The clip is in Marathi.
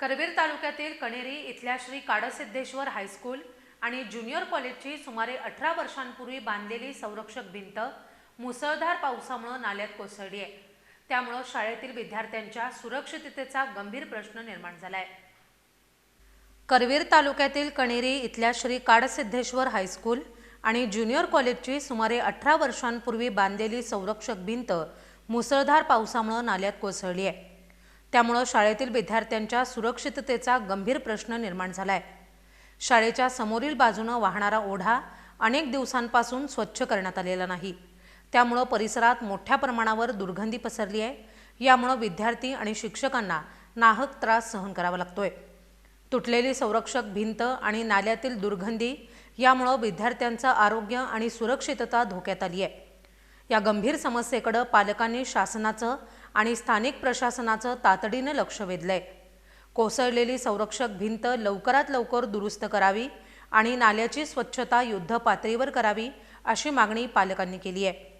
करवीर तालुक्यातील कणेरी इथल्या श्री काडसिद्धेश्वर हायस्कूल आणि ज्युनियर कॉलेजची सुमारे अठरा वर्षांपूर्वी बांधलेली संरक्षक भिंत मुसळधार पावसामुळे नाल्यात कोसळली आहे. त्यामुळं शाळेतील विद्यार्थ्यांच्या सुरक्षिततेचा गंभीर प्रश्न निर्माण झाला आहे करवीर तालुक्यातील कणेरी इथल्या श्री काडसिद्धेश्वर हायस्कूल आणि ज्युनियर कॉलेजची सुमारे अठरा वर्षांपूर्वी बांधलेली संरक्षक भिंत मुसळधार पावसामुळे नाल्यात कोसळली आहे. त्यामुळं शाळेतील विद्यार्थ्यांच्या सुरक्षिततेचा गंभीर प्रश्न निर्माण झाला आहे शाळेच्या समोरील बाजूनं वाहणारा ओढा अनेक दिवसांपासून स्वच्छ करण्यात आलेला नाही. त्यामुळं परिसरात मोठ्या प्रमाणावर दुर्गंधी पसरली आहे. यामुळं विद्यार्थी आणि शिक्षकांना नाहक त्रास सहन करावा लागतोय. तुटलेली संरक्षक भिंत आणि नाल्यातील दुर्गंधी यामुळं विद्यार्थ्यांचं आरोग्य आणि सुरक्षितता धोक्यात आली आहे या गंभीर समस्येकडं पालकांनी शासनाचं आणि स्थानिक प्रशासनाचं तातडीनं लक्ष वेधलंय. कोसळलेली संरक्षक भिंत लवकरात लवकर दुरुस्त करावी आणि नाल्याची स्वच्छता युद्ध पातळीवर करावी अशी मागणी पालकांनी केली आहे.